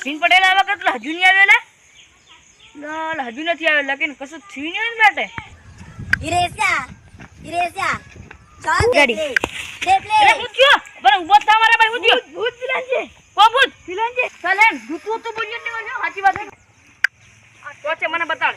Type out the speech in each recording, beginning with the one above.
અશ્વિન પટેલ આવ્યા કેટલા હજુ નહીં આવ્યો આવેલા? લાલ હજુ નથી આવ્યો કે કશું થયું નહીં માટે? ઇરેસા ઇરેસા ચાલ ગાડી. લે ભાઈ હું થયો ભૂત ફિલાંજે કો ભૂત? તો બોલ્યો નહીં હાચી વાત. આ છે મને બતાડ.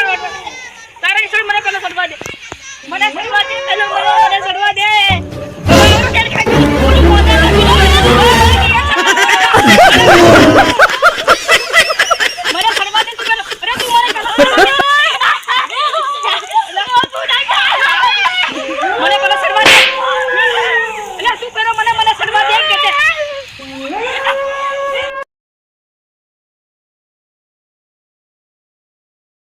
છોડ તારે છોડ મને પેલો સડવા દે? મને સડવા દે પેલો મને સડવા દે.